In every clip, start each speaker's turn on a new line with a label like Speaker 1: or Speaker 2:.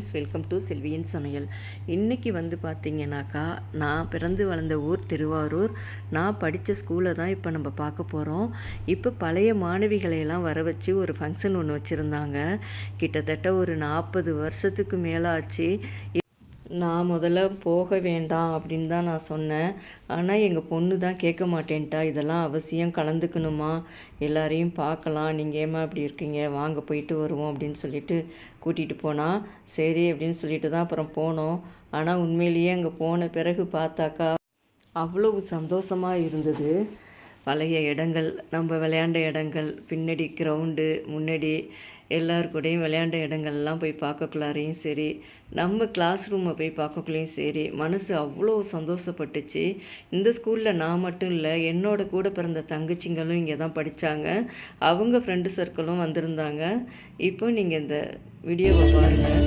Speaker 1: Friends welcome to செல்வியின் சமையல் இன்றைக்கி வந்து பார்த்தீங்கன்னாக்கா நான் பிறந்து வளர்ந்த ஊர் திருவாரூர். நான் படித்த ஸ்கூலை தான் இப்போ நம்ம பார்க்க போகிறோம் இப்போ பழைய மாணவிகளை எல்லாம் வர வச்சு ஒரு ஃபங்க்ஷன் ஒன்று வச்சுருந்தாங்க. கிட்டத்தட்ட ஒரு நாற்பது வருஷத்துக்கு மேலே ஆச்சு நான் முதல்ல போக வேண்டாம் அப்படின்னு தான் நான் சொன்னேன். ஆனால் எங்கள் பொண்ணு தான் கேட்க மாட்டேன்ட்டா. இதெல்லாம் அவசியம். கலந்துக்கணுமா? எல்லாரையும் பார்க்கலாம். நீங்கள் ஏமா இப்படி இருக்கீங்க? வாங்க போயிட்டு வருவோம் அப்படின்னு சொல்லிட்டு கூட்டிகிட்டு போனால் சரி அப்படின்னு சொல்லிட்டு தான் அப்புறம் போனோம். ஆனால் உண்மையிலேயே அங்கே போன பிறகு பார்த்தாக்கா அவ்வளவு சந்தோஷமாக இருந்தது. பழைய இடங்கள் நம்ம விளையாண்ட இடங்கள் பின்னாடி கிரவுண்டு முன்னாடி எல்லார் கூடயும் விளையாண்ட இடங்கள்லாம் போய் பார்க்கக்குள்ளாரையும் சரி நம்ம கிளாஸ் ரூமை போய் பார்க்கக்குள்ளேயும் சரி மனசு அவ்வளோ சந்தோஷப்பட்டுச்சு. இந்த ஸ்கூலில் நான் மட்டும் இல்லை என்னோட கூட பிறந்த தங்கச்சிங்களும் இங்கே தான் படித்தாங்க அவங்க ஃப்ரெண்டு சர்க்கிளும் வந்திருந்தாங்க. இப்போ நீங்கள் இந்த வீடியோவை பாருங்கள்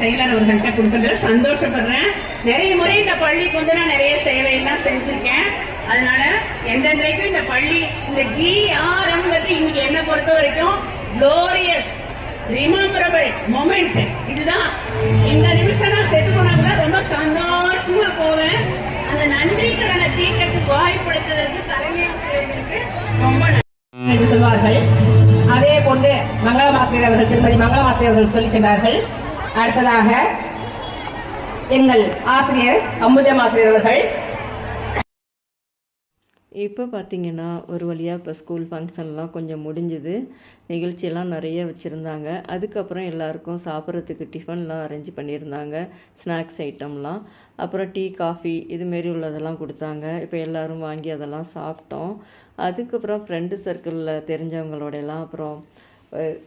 Speaker 2: செயலர் அவர்கள்ட்ட கொடுக்கறதுல சந்தோஷப்படுறேன். நிறைய முறை இந்த பள்ளிக்கு வந்து நான் நிறைய சேவையெல்லாம் செஞ்சிருக்கேன். அதனால எந்தெந்தைக்கும் இந்த பள்ளி இந்த ஜிஆர்எம்ங்கிறது இன்னைக்கு என்ன பொறுத்த வரைக்கும் க்ளோரியஸ் ரிமம்பரபிள் மொமெண்ட் இதுதான். இந்த நிமிஷம் நான் செட்டு போனா ரொம்ப சந்தோஷமா போவேன். அந்த நன்றி கடனை தீர்க்கத்துக்கு வாய்ப்படுத்துறதுக்கு தலைமை ரொம்ப நன்றி.
Speaker 3: என்று சொல்வார்கள். அதே போன்று மங்களமாசிரியர் அவர்கள் திருமதி மங்களமாசிரியர் அவர்கள் சொல்லி சென்றார்கள். அடுத்ததாக எங்கள் ஆசிரியர் அம்புஜம் ஆசிரியர் அவர்கள்.
Speaker 1: இப்போ பார்த்தீங்கன்னா ஒரு வழியாக இப்போ ஸ்கூல் ஃபங்க்ஷன்லாம் கொஞ்சம் முடிஞ்சுது. நிகழ்ச்சியெல்லாம் நிறைய வச்சுருந்தாங்க. அதுக்கப்புறம் எல்லாருக்கும் சாப்பிட்றதுக்கு டிஃபன்லாம் அரேஞ்ச் பண்ணியிருந்தாங்க. ஸ்நாக்ஸ் ஐட்டம்லாம் அப்புறம் டீ காஃபி இதுமாரி உள்ளதெல்லாம் கொடுத்தாங்க. இப்போ எல்லோரும் வாங்கி அதெல்லாம் சாப்பிட்டோம். அதுக்கப்புறம் ஃப்ரெண்டு சர்க்கிளில் தெரிஞ்சவங்களோட எல்லாம் அப்புறம்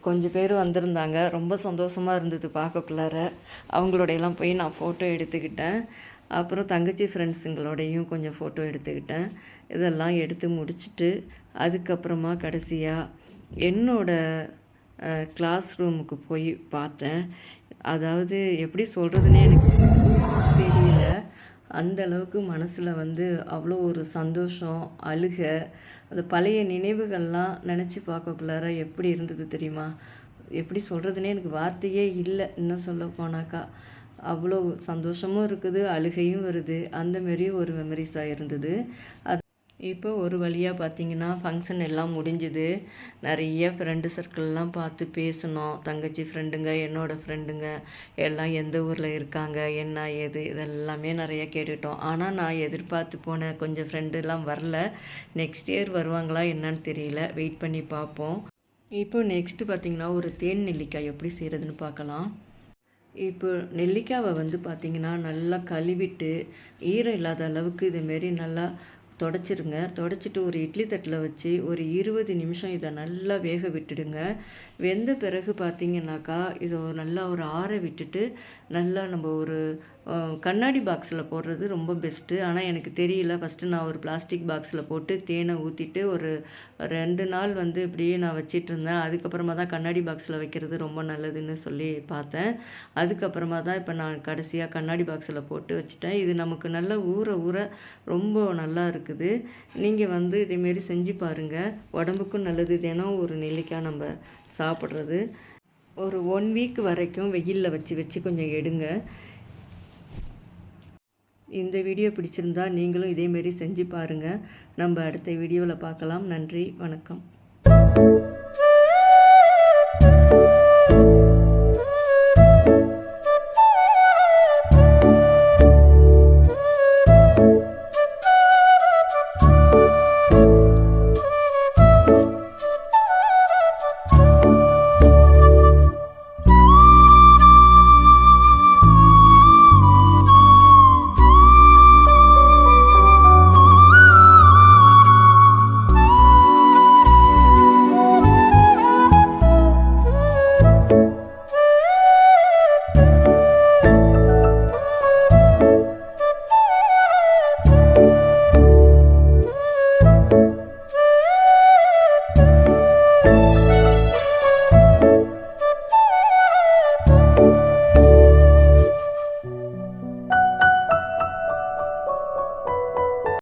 Speaker 1: கொஞ்சம் பேர் வந்திருந்தாங்க. ரொம்ப சந்தோஷமாக இருந்தது பார்க்கக்குள்ளார அவங்களோடையெல்லாம் போய் நான் ஃபோட்டோ எடுத்துக்கிட்டேன். அப்புறம் தங்கச்சி ஃப்ரெண்ட்ஸுங்களோடையும் கொஞ்சம் ஃபோட்டோ எடுத்துக்கிட்டேன். இதெல்லாம் எடுத்து முடிச்சுட்டு அதுக்கப்புறமா கடைசியாக என்னோடய கிளாஸ் ரூமுக்கு போய் பார்த்தேன். அதாவது எப்படி சொல்கிறதுனே எனக்கு அந்த அளவுக்கு மனசில் வந்து அவ்வளோ ஒரு சந்தோஷம் அழுக அந்த பழைய நினைவுகள்லாம் நினச்சி பார்க்கக்குள்ளார எப்படி இருந்தது தெரியுமா? எப்படி சொல்கிறதுனே எனக்கு வார்த்தையே இல்லை இன்னும் சொல்ல போனாக்கா அவ்வளோ சந்தோஷமும் இருக்குது அழுகையும் வருது. அந்த மாரி ஒரு மெமரிஸாக இருந்தது. அது இப்போ ஒரு வழியாக பார்த்தீங்கன்னா ஃபங்க்ஷன் எல்லாம் முடிஞ்சுது. நிறைய ஃப்ரெண்டு சர்க்கிள்லாம் பார்த்து பேசினோம் தங்கச்சி ஃப்ரெண்டுங்க என்னோடய ஃப்ரெண்டுங்க எல்லாம் எந்த ஊரில் இருக்காங்க என்ன ஏது இதெல்லாமே நிறைய கேட்டுட்டோம். ஆனால் நான் எதிர்பார்த்து போன கொஞ்சம் ஃப்ரெண்டுலாம் வரல. நெக்ஸ்ட் இயர் வருவாங்களா என்னன்னு தெரியல. வெயிட் பண்ணி பார்ப்போம். இப்போ நெக்ஸ்ட்டு பார்த்தீங்கன்னா ஒரு தேன் நெல்லிக்காய் எப்படி செய்கிறதுன்னு பார்க்கலாம். இப்போ நெல்லிக்காவை வந்து பார்த்திங்கன்னா நல்லா கழுவிட்டு ஈரம் இல்லாத அளவுக்கு இதுமாரி நல்லா தொடச்சிருங்க. தொடச்சிட்டு ஒரு இட்லி தட்டில் வச்சு ஒரு இருபது நிமிஷம் இதை நல்லா வேக விட்டுடுங்க. வெந்த பிறகு பார்த்தீங்கன்னாக்கா இதை ஒரு நல்லா ஒரு ஆற விட்டுட்டு நல்லா நம்ம ஒரு கண்ணாடி பாக்ஸில் போடுறது ரொம்ப பெஸ்ட்டு ஆனால் எனக்கு தெரியல. ஃபஸ்ட்டு நான் ஒரு பிளாஸ்டிக் பாக்ஸில் போட்டு தேனை ஊற்றிட்டு ஒரு ரெண்டு நாள் வந்து இப்படியே நான் வச்சிட்டு இருந்தேன் அதுக்கப்புறமா தான் கண்ணாடி பாக்ஸில் வைக்கிறது ரொம்ப நல்லதுன்னு சொல்லி பார்த்தேன். அதுக்கப்புறமா தான் இப்போ நான் கடைசியாக கண்ணாடி பாக்ஸில் போட்டு வச்சுட்டேன். இது நமக்கு நல்லா ஊற ஊற ரொம்ப நல்லா இருக்குது. நீங்கள் வந்து இதேமாரி செஞ்சு பாருங்கள் உடம்புக்கும் நல்லது. தினம் ஒரு நெல்லிக்காய் நம்ம சாப்பிட்றது. ஒரு ஒன் வீக் வரைக்கும் வெயிலில் வச்சு வச்சு கொஞ்சம் எடுங்க. இந்த வீடியோ பிடிச்சிருந்தா நீங்களும் இதேமாரி செஞ்சு பாருங்கள் நம்ம அடுத்த வீடியோவில் பார்க்கலாம். நன்றி வணக்கம்.